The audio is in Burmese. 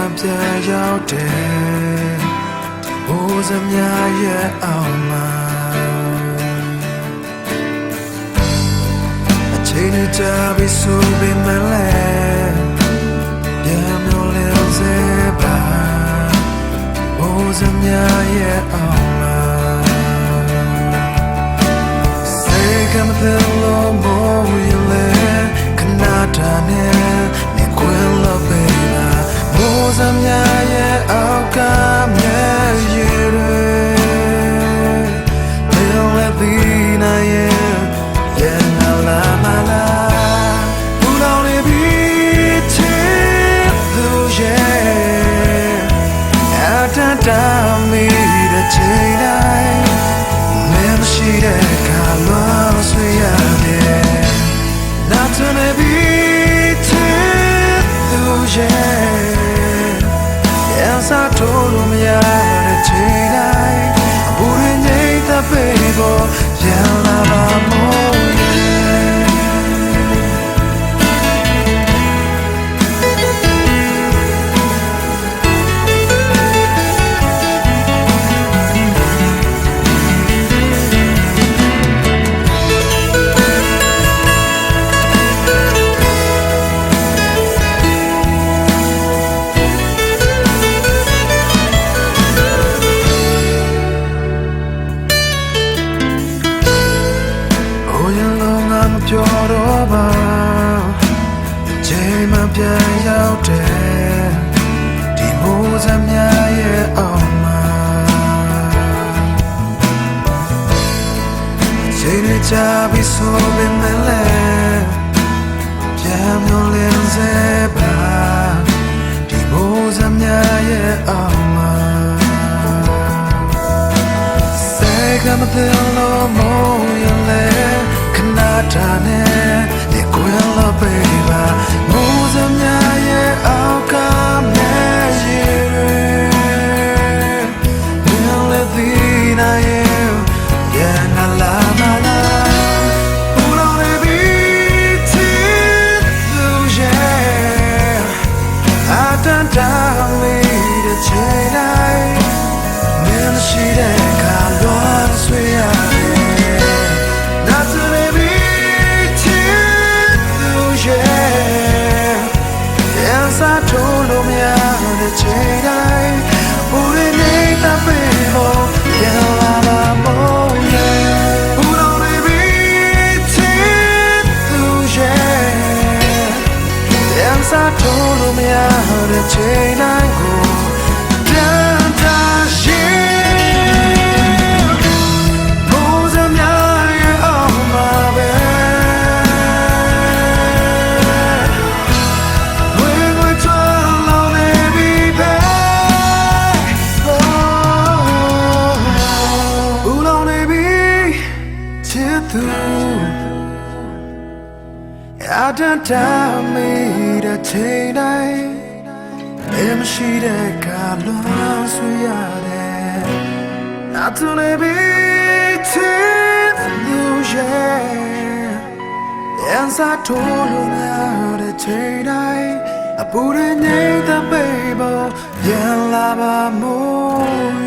မှပြန်ရောက်တယ်ဘိုးစမြရဲ့အောင်မှာအချိန်နဲ့ကြာပြီဆိုပေမဲ့ ရဲ့ရန်စာထိုးလို့မရတဲ့ချိန်တိုင်းအဘူရင်းငိမ့်တဲ့ပေပေါ် ကြာပြီဆိုပေမဲ့လည်းပြန်မျောလင်းစေပါဒီမိုးစမြရဲ့အောင်မှာ Second the low mo you let kanata ne ne စာထိုးလို့မရတဲ့ချိန်တိုင်းကိုပြန်တာရှိဘိုးစမြရဲ့အောင်မှာပဲဝေငွေချောင်းလောင်းနေပြီပဲဦးလောင်းနေပြီချစ်သူအတန်တမေး တဲ့ချိန်တိုင်းမင်းမရှိတဲ့ကလွန်ဆွေရတယ်။နောက်ထပ်နေပြီချစ်သူရဲ့ရန်စာထိုးလို့မရတဲ့ချိန်တိုင်းအပူရင်းနေတဲ့ပေပေါ်ပြန်လာပါမို့